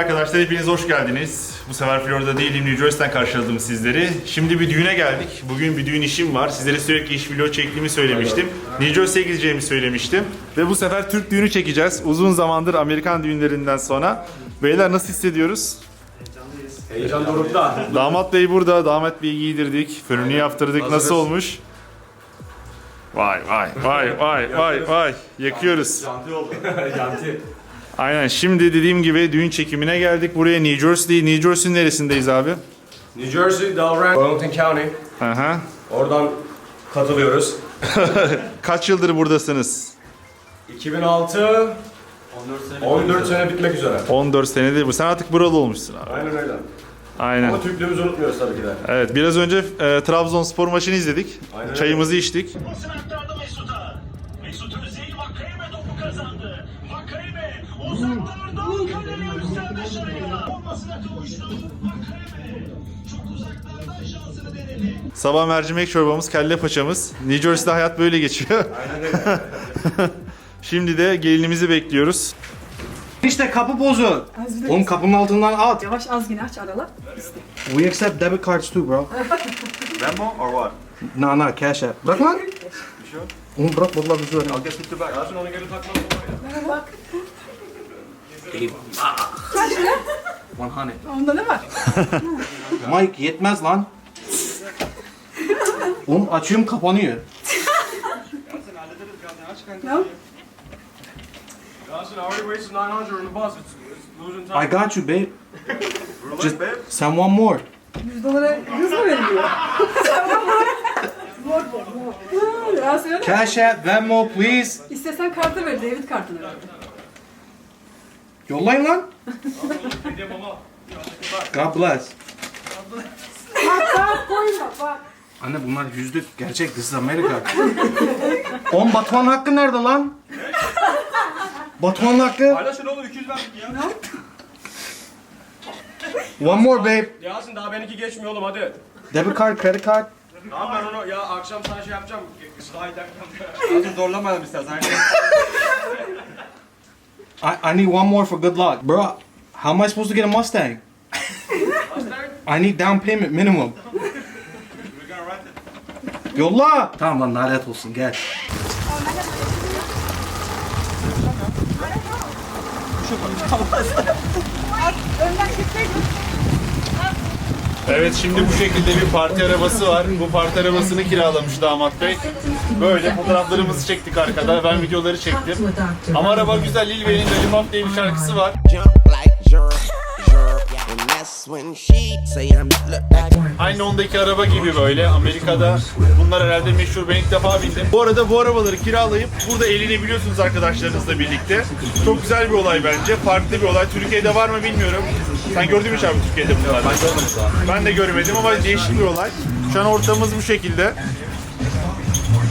Merhaba arkadaşlar, hepiniz hoş geldiniz. Bu sefer Florida değilim, New Jersey'den karşıladım sizleri. Şimdi bir düğüne geldik. Bugün bir düğün işim var. Sizlere sürekli iş vlog çektiğimi söylemiştim. New Jersey'ye gideceğimi söylemiştim. Ve bu sefer Türk düğünü çekeceğiz. Uzun zamandır Amerikan düğünlerinden sonra. Beyler nasıl hissediyoruz? Heyecan dorukta. Damat bey burada, damat beyi giydirdik, fönünü yaptırdık. Nasıl Hazırız. olmuş? Vay vay vay vay vay vay. Yakıyoruz. Janti oldu. Janti. Aynen şimdi dediğim gibi düğün çekimine geldik. Buraya New Jersey. New Jersey'nin neresindeyiz abi? New Jersey, Delran, Burlington County. Aha. Oradan katılıyoruz. Kaç yıldır buradasınız? 2006 14 sene bitmek üzere. 14 senedir bu. Sen artık buralı olmuşsun abi. Aynen öyle. Aynen. Ama Türklüğümüzü unutmuyoruz tabii ki de. Evet biraz önce e, Trabzonspor maçını izledik. Aynen Çayımızı içtik. Sabah mercimek çorbamız, kelle paçamız. New Jersey'de hayat böyle geçiyor. Aynen öyle. Şimdi de gelinimizi bekliyoruz. İşte kapı bozu. Oğlum kapının altından at. Yavaş az yine aç aralar. We accept debit cards too bro. Venmo or what? Nah nah cash app. Bırak lan. Oğlum bırak vallahi bir şey I'll get it back. Yasin onu geri takmaz var ya. Onda ne var? Mike yetmez lan. Oğlum açıyorum kapanıyor. Yasin I already wasted 900 on the bus. It's, it's losing time. I got you babe. Relax, Just babe. sen one more. 100 dolara hız mı veriliyor? Zor bu. Ya söyle. Cash app Venmo please. İstesen kartı ver, David kartını ver. Yollayın lan. God bless. Kart koyma bak. Anne bunlar yüzlük gerçek this is America. Oğlum Batuhan hakkı nerede lan? Batuhan hakkı. Paylaşın oğlum 200 verdik ya. One more babe. Yasin daha benimki geçmiyor oğlum hadi. Debit card, credit card. Tamam ben onu ya akşam sana şey yapacağım. Slide derken. Yasin zorlamayalım istersen. I, I need one more for good luck. Bro, how am I supposed to get a Mustang? I need down payment minimum. Yolla. Tamam lan lanet olsun gel. Evet şimdi bu şekilde bir parti arabası var. Bu parti arabasını kiralamış damat bey. Böyle fotoğraflarımızı çektik arkada. Ben videoları çektim. Ama araba güzel. Lil Wayne'in Lollipop diye bir şarkısı var. Aynı ondaki araba gibi böyle Amerika'da. Bunlar herhalde meşhur ben ilk defa bindim. Bu arada bu arabaları kiralayıp burada eğlenebiliyorsunuz arkadaşlarınızla birlikte. Çok güzel bir olay bence. Farklı bir olay. Türkiye'de var mı bilmiyorum. Sen gördün mü hiç abi Türkiye'de bunları? Ben görmedim daha. Ben de görmedim ama değişik bir olay. Şu an ortamımız bu şekilde.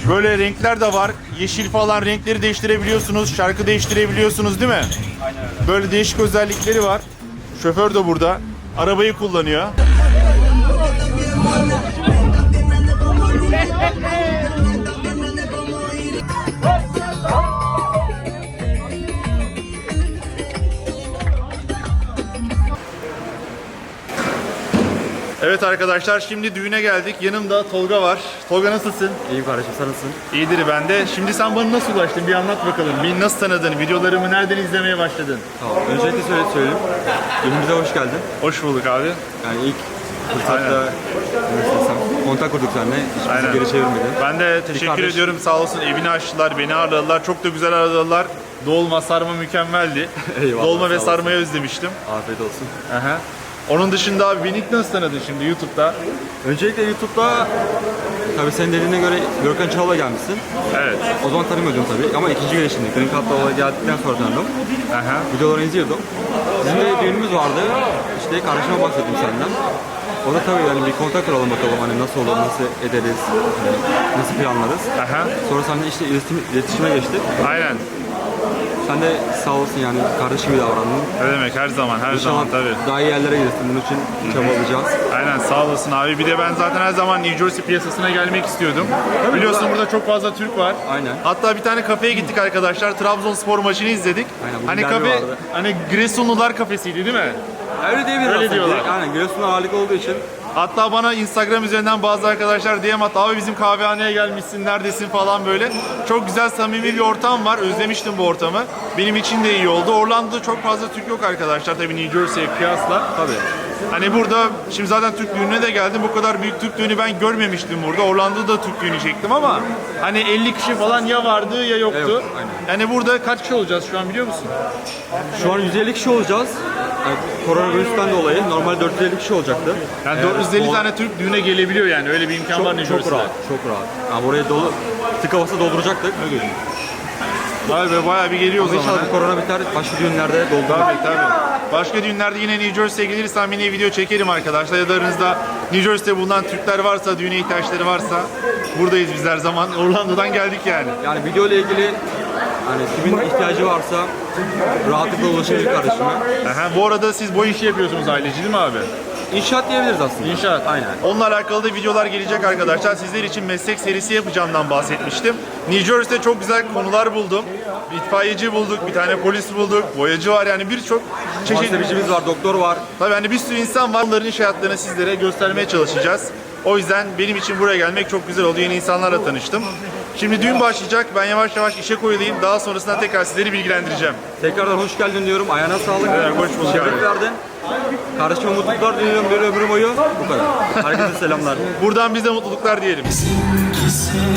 Böyle renkler de var. Yeşil falan renkleri değiştirebiliyorsunuz. Şarkı değiştirebiliyorsunuz değil mi? Aynen öyle. Böyle değişik özellikleri var. Şoför de burada. Arabayı kullanıyor. Evet arkadaşlar şimdi düğüne geldik. Yanımda Tolga var. Tolga nasılsın? İyiyim kardeşim sen nasılsın? İyidir ben de. Şimdi sen bana nasıl ulaştın? Bir anlat bakalım. Beni nasıl tanıdın? Videolarımı nereden izlemeye başladın? Tamam. Öncelikle söyle söyleyeyim. Günümüze hoş geldin. Hoş bulduk abi. Yani ilk fırsatta desem, kontak kurduk seninle. Hiç Aynen. geri çevirmedin. Ben de teşekkür kardeş. ediyorum. Sağ olsun evini açtılar, beni ağırladılar. Çok da güzel ağırladılar. Dolma, sarma mükemmeldi. Eyvallah, Dolma ve sağ sarmayı özlemiştim. Afiyet olsun. Aha. Onun dışında abi ilk nasıl tanıdın şimdi YouTube'da? Öncelikle YouTube'da tabii senin dediğine göre Görkem Çağla gelmişsin. Evet. O zaman tanımıyordum tabii ama ikinci gelişimdi. Green Card'da olay geldikten sonra tanıdım. Aha. Videolarını izliyordum. Bizim de düğünümüz vardı. İşte kardeşime bahsettim senden. O da tabii yani bir kontak kuralım bakalım hani nasıl olur, nasıl ederiz, hani nasıl planlarız. Aha. Sonra seninle işte iletişim, iletişime geçtik. Aynen. Sen de sağ olasın yani kardeşim gibi davrandın. Ne demek her zaman her zaman İnşallah tabii. daha iyi yerlere gelirsin. Bunun için çabalayacağız. Aynen sağ olasın abi. Bir de ben zaten her zaman New Jersey piyasasına gelmek istiyordum. Biliyorsun burada çok fazla Türk var. Aynen. Hatta bir tane kafeye gittik arkadaşlar. Trabzonspor maçını izledik. Aynen, bugün hani derbi kafe vardı. hani Giresunlular kafesiydi değil mi? Öyle diyebiliriz Öyle aslında. diyorlar. Direkt, Aynen Giresun'da ağırlık olduğu için Hatta bana Instagram üzerinden bazı arkadaşlar DM attı. Abi bizim kahvehaneye gelmişsin neredesin falan böyle. Çok güzel samimi bir ortam var. Özlemiştim bu ortamı. Benim için de iyi oldu. Orlando'da çok fazla Türk yok arkadaşlar tabii New Jersey'ye kıyasla. tabii. Hani burada şimdi zaten Türk düğününe de geldim. Bu kadar büyük Türk düğünü ben görmemiştim burada. Orlando'da Türk düğünü çektim ama hani 50 kişi falan ya vardı ya yoktu. Evet, aynen. Yani burada kaç kişi olacağız şu an biliyor musun? Şu an 150 kişi olacağız. Yani koronavirüsten dolayı normal 450 kişi olacaktı. Yani Eğer 450 dolu- tane Türk düğüne gelebiliyor yani. Öyle bir imkan var New çok Jersey'de. rahat, çok rahat. Yani buraya dolu tık havası dolduracaktık. Vay be bayağı bir geliyor o Ama zaman. inşallah bu korona biter, başka düğünlerde doldururuz. Tabii tabii. Başka düğünlerde yine New Jersey'ye gelirsem yine video çekerim arkadaşlar. Ya da aranızda New Jersey'de bulunan Türkler varsa, düğüne ihtiyaçları varsa buradayız biz her zaman. Orlando'dan geldik yani. Yani video ile ilgili hani kimin ihtiyacı varsa rahatlıkla ulaşabilir kardeşime. Aha, bu arada siz bu işi yapıyorsunuz aileci değil mi abi? İnşaat diyebiliriz aslında. İnşaat. Aynen. Onunla alakalı da videolar gelecek arkadaşlar. Sizler için meslek serisi yapacağımdan bahsetmiştim. New Jersey'de çok güzel konular buldum. Bir itfaiyeci bulduk, bir tane polis bulduk, boyacı var yani birçok çeşitli Muhasebecimiz var, doktor var. Tabii hani bir sürü insan var. Onların iş hayatlarını sizlere göstermeye çalışacağız. O yüzden benim için buraya gelmek çok güzel oldu. Yeni insanlarla tanıştım. Şimdi düğün başlayacak. Ben yavaş yavaş işe koyulayım. Daha sonrasında tekrar sizleri bilgilendireceğim. Tekrardan hoş geldin diyorum. Ayağına sağlık. Evet, hoş bulduk Şeref abi. verdin. Kardeşime mutluluklar diliyorum bir ömrüm boyu. Bu kadar. Herkese selamlar. Buradan biz de mutluluklar diyelim. Şimdi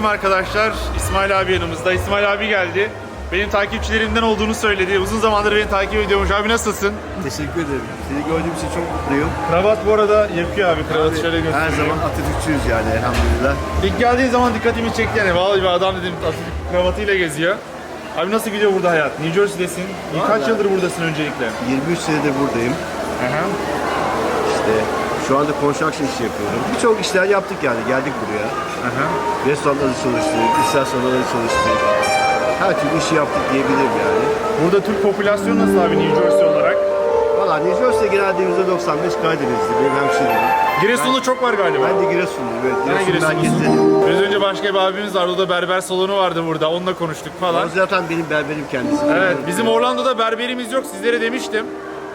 düğündeydim arkadaşlar. İsmail abi yanımızda. İsmail abi geldi. Benim takipçilerimden olduğunu söyledi. Uzun zamandır beni takip ediyormuş. Abi nasılsın? Teşekkür ederim. Seni gördüğüm için çok mutluyum. Kravat bu arada yakıyor abi. Kravatı şöyle Her göstereyim. zaman Atatürkçüyüz yani elhamdülillah. İlk geldiğin zaman dikkatimi çekti yani. Vallahi bir adam dedim Atatürk kravatıyla geziyor. Abi nasıl gidiyor burada hayat? New Jersey'desin. Kaç yıldır buradasın öncelikle? 23 senedir buradayım. Aha. İşte şu anda construction işi yapıyorum. Birçok işler yaptık yani. Geldik buraya. Aha. Restoranlarda çalıştık, istasyonlarda çalıştık. Her türlü işi yaptık diyebilirim yani. Burada Türk popülasyonu nasıl abi New Jersey olarak? Valla New Jersey genelde %95 Karadenizli. Benim hemşehrim. Giresun'da çok var galiba. Ben de Giresunluyum. Evet, Ben de Giresun Giresunlusun. merkezdenim. Biraz önce başka bir abimiz vardı. O da berber salonu vardı burada. Onunla konuştuk falan. O zaten benim berberim kendisi. Evet, bizim Orlando'da berberimiz yok. Sizlere demiştim.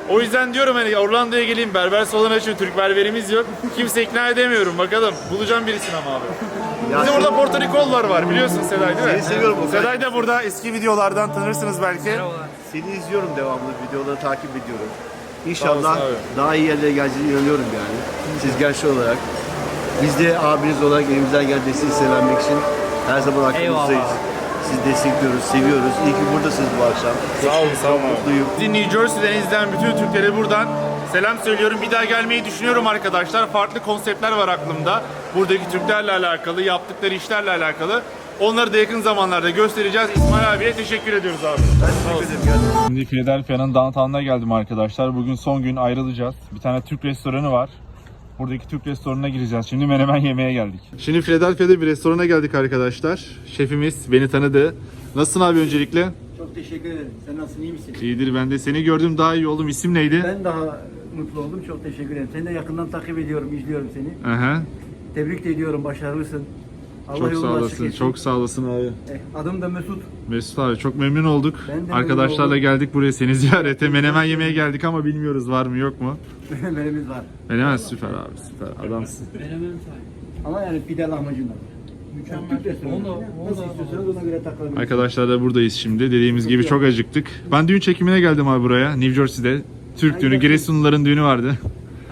O yüzden diyorum hani Orlando'ya geleyim berber salonu açın. Türk berberimiz yok. Kimse ikna edemiyorum. Bakalım. Bulacağım birisini ama abi. Ya Bizim orada Porto Rikollar var biliyorsun Seday değil mi? Seni seviyorum Okan. Seday da burada eski videolardan tanırsınız belki. Seni izliyorum devamlı, videoları takip ediyorum. Sağ İnşallah olasın daha iyi yerlere geleceğine inanıyorum yani. Siz gençler olarak. Biz de abiniz olarak elimizden desteği sevenmek için her zaman arkanızdayız. Sizi destekliyoruz, seviyoruz. İyi ki buradasınız bu akşam. Sağ olun, sağ olun. Mutluyum. Bizi New Jersey'den izleyen bütün Türklere buradan selam söylüyorum. Bir daha gelmeyi düşünüyorum arkadaşlar. Farklı konseptler var aklımda. Buradaki Türklerle alakalı, yaptıkları işlerle alakalı. Onları da yakın zamanlarda göstereceğiz. İsmail abiye teşekkür ediyoruz abi. Teşekkür ederim. Şimdi Philadelphia'nın downtown'una geldim arkadaşlar. Bugün son gün ayrılacağız. Bir tane Türk restoranı var. Buradaki Türk restoranına gireceğiz. Şimdi menemen yemeye geldik. Şimdi Philadelphia'da bir restorana geldik arkadaşlar. Şefimiz beni tanıdı. Nasılsın abi öncelikle? Çok teşekkür ederim. Sen nasılsın, iyi misin? İyidir ben de. Seni gördüm daha iyi oldum. İsim neydi? Ben daha mutlu oldum. Çok teşekkür ederim. Seni de yakından takip ediyorum, izliyorum seni. Aha. Tebrik de ediyorum, başarılısın. Allah Çok sağ yolunu açık olasın. etsin. Çok sağ olasın abi. Eh, Adım da Mesut. Mesut abi çok memnun olduk. Ben de memnun Arkadaşlarla oldum. geldik buraya seni ziyarete. Menemen yemeye geldik ama bilmiyoruz var mı yok mu? Menemenimiz var. Menemen süper abi süper adamsın. Ama yani pide lahmacun da var. Mükemmel. Türk restoranı. Nasıl istiyorsanız ona göre takılabilirsiniz. Arkadaşlar da buradayız şimdi. Dediğimiz gibi çok acıktık. Ben düğün çekimine geldim abi buraya. New Jersey'de. Türk düğünü, Giresunluların düğünü vardı.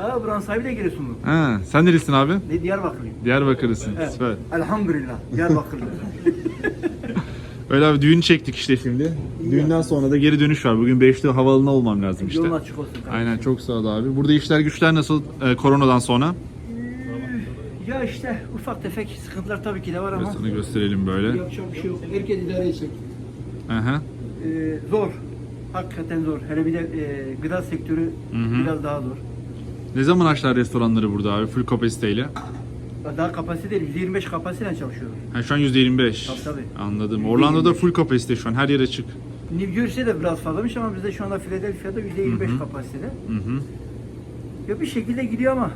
Aa buranın sahibi de Giresunlu. Ha, sen nerelisin abi? Ne Diyarbakırlıyım. Diyarbakırlısın. Evet. Süper. Elhamdülillah. Diyarbakırlıyım. Öyle abi düğün çektik işte şimdi. Düğünden sonra da geri dönüş var. Bugün 5'te havaalanına olmam lazım işte. Yolun açık olsun. kardeşim. Aynen çok sağ ol abi. Burada işler güçler nasıl e, koronadan sonra? Ya işte ufak tefek sıkıntılar tabii ki de var ama Sana gösterelim böyle. yapacak bir şey yok. Herkes idare edecek. Aha. Ee, zor. Hakikaten zor. Hele bir de e, gıda sektörü biraz daha zor. Ne zaman açtılar restoranları burada abi full kapasiteyle? Daha kapasite değil. %25 kapasiteyle çalışıyoruz. Ha, şu an %25. Tabii, tabii. Anladım. Orlando'da full kapasite şu an her yer açık. New Jersey'de de biraz fazlamış ama bizde şu anda Philadelphia'da %25 kapasitede. Hı hı. Ya bir şekilde gidiyor ama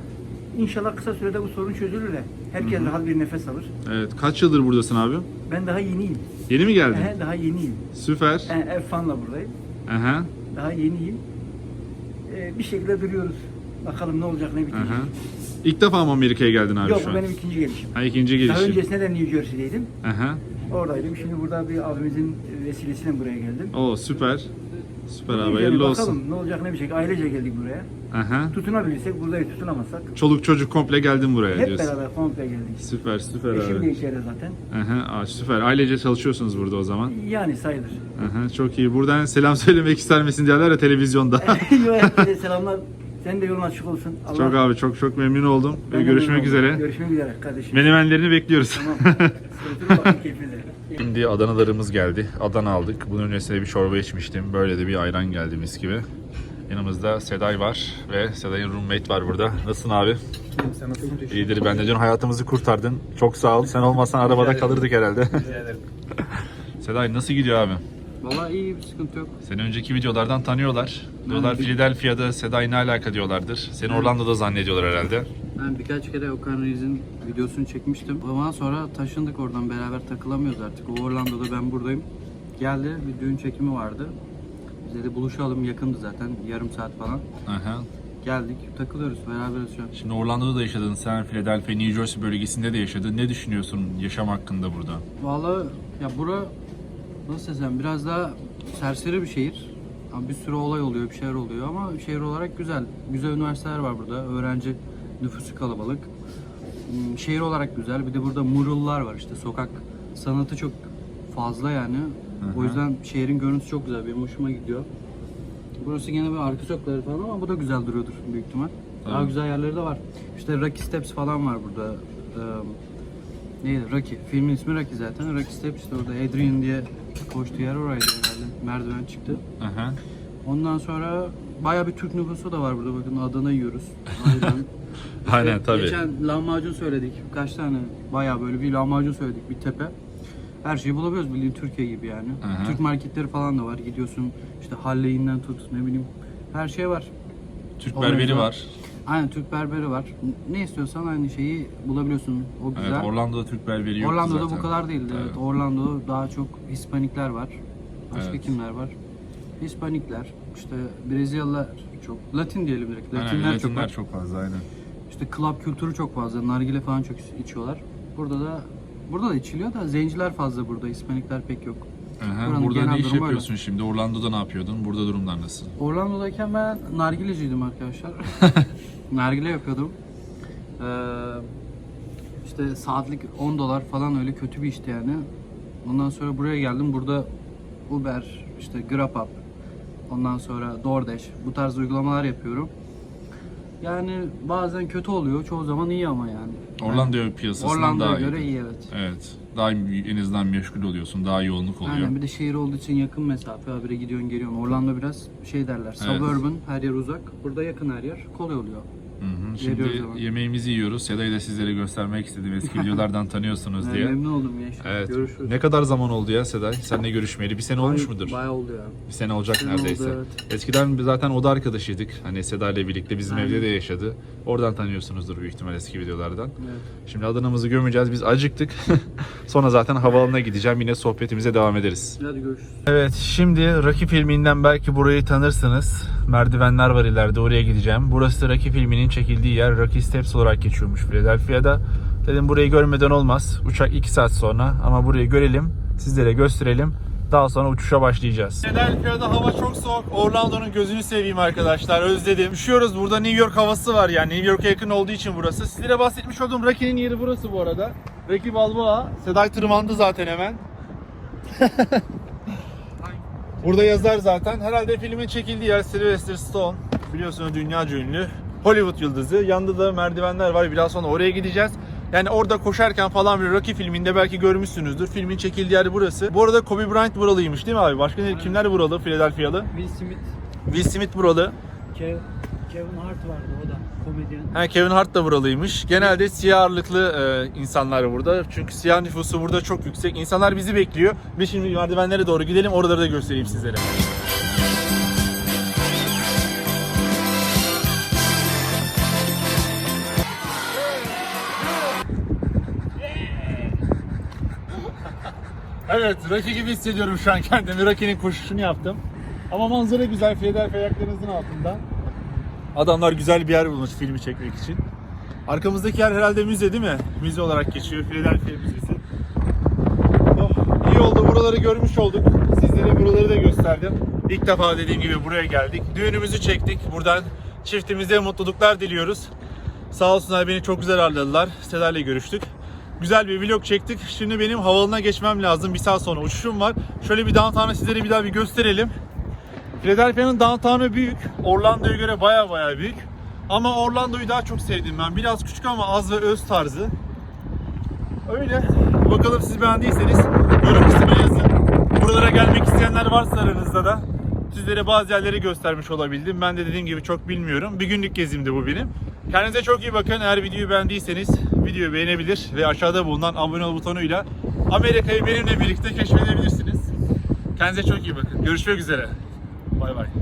inşallah kısa sürede bu sorun çözülür de herkes rahat bir nefes alır. Evet. Kaç yıldır buradasın abi? Ben daha yeniyim. Yeni mi geldin? Ehe, daha yeniyim. Süper. E, ev fanla buradayım. Aha. Daha yeniyim. E, bir şekilde duruyoruz. Bakalım ne olacak ne bitecek. Aha. İlk defa mı Amerika'ya geldin abi Yok şu bu an? benim ikinci gelişim. Ha ikinci Daha gelişim. öncesinde de New Jersey'deydim. Aha. Oradaydım. Şimdi burada bir abimizin vesilesiyle buraya geldim. Oo süper. Süper abi. Hayırlı bakalım olsun. ne olacak ne bitecek. Ailece geldik buraya. Aha. Tutunabilirsek buradayız. Tutunamazsak Çoluk çocuk komple geldin buraya hep diyorsun. beraber komple geldik. Süper süper Eşim de abi. içeride zaten. Aha, aa, süper. Ailece çalışıyorsunuz burada o zaman. Yani sayılır. Aha, çok iyi. Buradan selam söylemek ister misin diyorlar ya televizyonda. Yo, herkese selamlar. Sen de yolun açık olsun. Allah çok abi çok çok memnun oldum. Ben Ve de görüşmek memnun oldum. üzere. Görüşmek üzere kardeşim. Menemenlerini bekliyoruz. Tamam. Bakın keyfinize. Şimdi Adanalarımız geldi. Adana aldık. Bunun öncesinde bir çorba içmiştim. Böyle de bir ayran geldi mis gibi. Yanımızda Seday var ve Seday'ın roommate var burada. Nasılsın abi? İyidir. Ben de diyorum hayatımızı kurtardın. Çok sağ ol. Sen olmasan arabada kalırdık herhalde. Seday nasıl gidiyor abi? Valla iyi bir sıkıntı yok. Seni önceki videolardan tanıyorlar. Diyorlar Philadelphia'da Seday ne alaka diyorlardır. Seni Orlando'da zannediyorlar herhalde. Ben birkaç kere Okan Reis'in videosunu çekmiştim. Ondan sonra taşındık oradan beraber takılamıyoruz artık. O Orlando'da ben buradayım. Geldi bir düğün çekimi vardı. Biz de buluşalım yakındı zaten yarım saat falan. Aha. Geldik takılıyoruz beraberiz şu an. Şimdi Orlando'da da yaşadın. Sen Philadelphia, New Jersey bölgesinde de yaşadın. Ne düşünüyorsun yaşam hakkında burada? Valla ya bura nasıl desem biraz daha serseri bir şehir. Ama bir sürü olay oluyor, bir şeyler oluyor ama şehir olarak güzel. Güzel üniversiteler var burada. Öğrenci nüfusu kalabalık. Hmm, Şehir olarak güzel. Bir de burada murallar var işte sokak sanatı çok fazla yani. O yüzden şehrin görüntüsü çok güzel. Benim hoşuma gidiyor. Burası gene bir arka sokakları falan ama bu da güzel duruyordur büyük ihtimal. Daha Evet. güzel yerleri de var. İşte Rocky Steps falan var burada. Ee, neydi? Rocky. Filmin ismi Rocky zaten. Rocky Steps işte orada Adrian diye koştuğu yer oraydı herhalde. Merdiven çıktı. Aha. Ondan sonra bayağı bir Türk nüfusu da var burada. Bakın Adana yiyoruz. Aynen. Aynen tabii. Geçen lahmacun söyledik. Kaç tane bayağı böyle bir lahmacun söyledik bir tepe. Her şeyi bulabiliyoruz bildiğin Türkiye gibi yani. Aha. Türk marketleri falan da var. Gidiyorsun işte Halley'inden tut ne bileyim her şey var. Türk berberi var. Aynen Türk berberi var. Ne istiyorsan aynı şeyi bulabiliyorsun. O güzel. Evet, Orlando'da Türk berberi yok Orlando'da zaten. bu kadar değildi. Evet. Evet. Orlando daha çok Hispanikler var. Başka Evet. kimler var? Hispanikler, işte Brezilyalılar çok. Latin diyelim direkt. Aynen, Latinler, çok Latinler var. çok fazla aynen. İşte club kültürü çok fazla. Nargile falan çok içiyorlar. Burada da burada da içiliyor da zenciler fazla burada. Hispanikler pek yok. Aha, Buranın burada genel ne iş durumu yapıyorsun şimdi? Orlando'da ne yapıyordun? Burada durumlar nasıl? Orlando'dayken ben nargileciydim arkadaşlar. Nargile yapıyordum. Ee, işte saatlik 10 dolar falan öyle kötü bir işti yani. Ondan sonra buraya geldim. Burada Uber, işte GrabUp, ondan sonra DoorDash bu tarz uygulamalar yapıyorum. Yani bazen kötü oluyor, çoğu zaman iyi ama yani. Orlando piyasasından Orlando'ya daha göre iyi. iyi evet. Evet. Daha en azından meşgul oluyorsun. Daha yoğunluk oluyor. Aynen bir de şehir olduğu için yakın mesafe habire gidiyorsun geliyorsun. Orlando biraz şey derler suburban her yer uzak. Burada yakın her yer kolay oluyor. Şimdi Veriyoruz ama. yemeğimizi yiyoruz. Seda'yı da sizlere göstermek istedim. Eski videolardan tanıyorsunuz diye. memnun oldum ya. Evet. Görüşürüz. Ne kadar zaman oldu ya Seday? Seninle görüşmeyeli. Bir sene olmuş mudur? Bayağı oldu ya. Bir sene olacak sene neredeyse. oldu, evet. Eskiden biz zaten oda arkadaşıydık. Hani Seda ile birlikte bizim Aynen. evde de yaşadı. Oradan tanıyorsunuzdur büyük ihtimal eski videolardan. Evet. Şimdi Adana'mızı gömeceğiz. Biz acıktık. Sonra zaten havaalanına gideceğim. Yine sohbetimize devam ederiz. Hadi görüşürüz. Evet şimdi Rocky filminden belki burayı tanırsınız. Merdivenler var ileride oraya gideceğim. Burası Rocky filminin çekildiği yer. Rocky Steps olarak geçiyormuş Philadelphia'da. Dedim burayı görmeden olmaz. Uçak 2 saat sonra ama burayı görelim. Sizlere gösterelim. Daha sonra uçuşa başlayacağız. Philadelphia'da hava çok soğuk. Orlando'nun gözünü seveyim arkadaşlar. Özledim. Üşüyoruz. Burada New York havası var yani. New York'a yakın olduğu için burası. Sizlere bahsetmiş olduğum Rocky'nin yeri burası bu arada. Rocky Balboa. Seday tırmandı zaten hemen. Burada yazar zaten. Herhalde filmin çekildiği yer Sylvester Stone. Biliyorsunuz dünyaca ünlü. Hollywood yıldızı. Yanında da merdivenler var. Biraz sonra oraya gideceğiz. Yani orada koşarken falan bir Rocky filminde belki görmüşsünüzdür. Filmin çekildiği yer burası. Bu arada Kobe Bryant buralıymış değil mi abi? Başka ne, kimler buralı? Philadelphia'lı. Will Smith, Will Smith buralı. Kev, Kevin Hart vardı o da komedyen. Ha, Kevin Hart da buralıymış. Genelde siyah ağırlıklı e, insanlar burada. Çünkü siyah nüfusu burada çok yüksek. İnsanlar bizi bekliyor. Biz şimdi merdivenlere doğru gidelim. Oraları da göstereyim sizlere. Evet, Rocky gibi hissediyorum şu an kendimi. Rocky'nin koşuşunu yaptım. Ama manzara güzel. Philadelphia ayaklarınızın altında. Adamlar güzel bir yer bulmuş filmi çekmek için. Arkamızdaki yer herhalde müze değil mi? Müze olarak geçiyor. Philadelphia Müzesi. Oh, iyi oldu. Buraları görmüş olduk. Sizlere buraları da gösterdim. İlk defa dediğim gibi buraya geldik. Düğünümüzü çektik. Buradan çiftimize mutluluklar diliyoruz. Sağ olsunlar beni çok güzel ağırladılar. Selerle görüştük. Güzel bir vlog çektik. Şimdi benim havalına geçmem lazım. Bir saat sonra uçuşum var. Şöyle bir downtown'ı sizlere bir daha bir gösterelim. Philadelphia'nın downtown'u büyük. Orlando'ya göre baya baya büyük. Ama Orlando'yu daha çok sevdim ben. Biraz küçük ama az ve öz tarzı. Öyle. Bakalım siz beğendiyseniz yorum kısmına yazın. Buralara gelmek isteyenler varsa aranızda da sizlere bazı yerleri göstermiş olabildim. Ben de dediğim gibi çok bilmiyorum. Bir günlük gezimdi bu benim. Kendinize çok iyi bakın. Eğer videoyu beğendiyseniz videoyu beğenebilir ve aşağıda bulunan abone ol butonuyla Amerika'yı benimle birlikte keşfedebilirsiniz. Kendinize çok iyi bakın. Görüşmek üzere. Bay bay.